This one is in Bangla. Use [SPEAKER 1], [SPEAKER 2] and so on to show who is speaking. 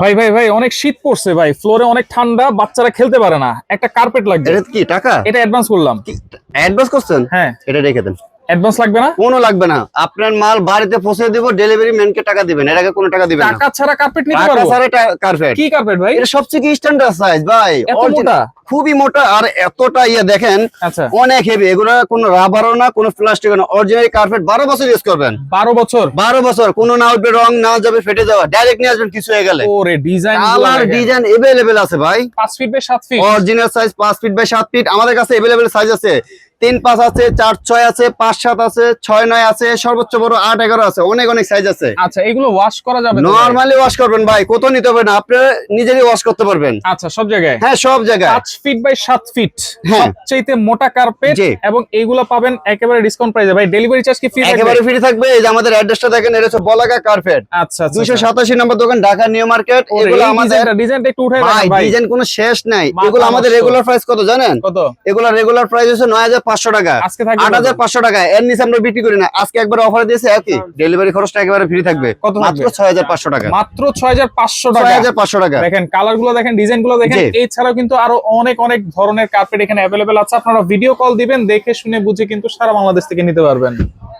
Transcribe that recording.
[SPEAKER 1] ভাই ভাই ভাই অনেক শীত পড়ছে ভাই। ফ্লোরে অনেক ঠান্ডা বাচ্চারা খেলতে পারে না। একটা কার্পেট লাগবে।
[SPEAKER 2] এটা কি টাকা?
[SPEAKER 1] এটা অ্যাডভান্স করলাম।
[SPEAKER 2] অ্যাডভান্স করছেন?
[SPEAKER 1] হ্যাঁ।
[SPEAKER 2] এটা রেখে দেন।
[SPEAKER 1] অ্যাডভান্স লাগবে না?
[SPEAKER 2] কোনো লাগবে না। আপনার মাল বাড়িতে পৌঁছে দিব ডেলিভারি ম্যানকে টাকা দিবেন। এর আগে কোনো টাকা দিবেন না।
[SPEAKER 1] টাকা ছাড়া কার্পেট নিতে
[SPEAKER 2] টাকা ছাড়া কার্পেট
[SPEAKER 1] কি কার্পেট ভাই?
[SPEAKER 2] এটা সবচেয়ে কি স্ট্যান্ডার্ড সাইজ ভাই
[SPEAKER 1] মোটা?
[SPEAKER 2] খুবই মোটা আর এতটা ইয়ে দেখেন
[SPEAKER 1] আচ্ছা।
[SPEAKER 2] অনেক হেভি এগুলো কোনো রাবারও না কোনো প্লাস্টিক না। অরিজিনাল কার্পেট বারো বছর ইউজ করবেন।
[SPEAKER 1] বারো বছর?
[SPEAKER 2] বারো বছর। কোনো না উঠবে রং না যাবে ফেটে যাওয়া। ডাইরেক্ট নিয়ে আসবেন কিছু হয়ে গেলে।
[SPEAKER 1] ওরে ডিজাইন
[SPEAKER 2] কালার ডিজাইন এভেলেবেল আছে ভাই।
[SPEAKER 1] পাঁচ ফিট বাই সাত ফিট
[SPEAKER 2] অরিজিনাল সাইজ পাঁচ ফিট বাই সাত ফিট আমাদের কাছে এভেলেবেল সাইজ আছে। তিন পাঁচ আছে চার ছয় আছে পাঁচ সাত আছে ছয় নয় আছে সর্বোচ্চ বড় আট এগারো আছে অনেক অনেক সাইজ আছে।
[SPEAKER 1] আচ্ছা এগুলো ওয়াশ করা যাবে
[SPEAKER 2] নর্মালি ওয়াশ করবেন ভাই কত নিতে হবে না আপনি নিজেরই ওয়াশ করতে পারবেন।
[SPEAKER 1] আচ্ছা সব জায়গায়?
[SPEAKER 2] হ্যাঁ সব জায়গায়।
[SPEAKER 1] পাঁচ ফিট বাই সাত ফিট
[SPEAKER 2] হ্যাঁ।
[SPEAKER 1] সবচেয়ে মোটা কার্পেট এবং এইগুলো পাবেন একেবারে ডিসকাউন্ট প্রাইসে ভাই ডেলিভারি চার্জ কি ফ্রি
[SPEAKER 2] একেবারে ফ্রি থাকবে এই যে আমাদের অ্যাড্রেসটা দেখেন এটা হচ্ছে বলাকা কার্পেট
[SPEAKER 1] আচ্ছা আচ্ছা
[SPEAKER 2] দুইশো সাতাশি নম্বর দোকান ঢাকা নিউ মার্কেট। এগুলো আমাদের
[SPEAKER 1] ডিজাইনটা একটু উঠে
[SPEAKER 2] ভাই ডিজাইন কোনো শেষ নাই। এগুলো আমাদের রেগুলার প্রাইস কত জানেন?
[SPEAKER 1] কত?
[SPEAKER 2] এগুলো রেগুলার প্রাইস হচ্ছে নয় হাজার পাঁচশো টাকা। আট হাজার পাঁচশো টাকা। এর নিচে আমরা বিক্রি করি না। আজকে একবার অফার দিয়েছে একই। ডেলিভারি খরচটা একেবারে ফ্রি থাকবে।
[SPEAKER 1] কত
[SPEAKER 2] মাত্র ছয় হাজার পাঁচশো টাকা।
[SPEAKER 1] মাত্র ছয় হাজার পাঁচশো
[SPEAKER 2] ছয়
[SPEAKER 1] টাকা
[SPEAKER 2] হাজার পাঁচশো টাকা।
[SPEAKER 1] দেখেন কালারগুলো দেখেন ডিজাইনগুলো দেখেন এছাড়াও কিন্তু আরও অনেক অনেক ধরনের কার্পেট এখানে অ্যাভেলেবেল আছে। আপনারা ভিডিও কল দিবেন দেখে শুনে বুঝে কিন্তু সারা বাংলাদেশ থেকে নিতে পারবেন।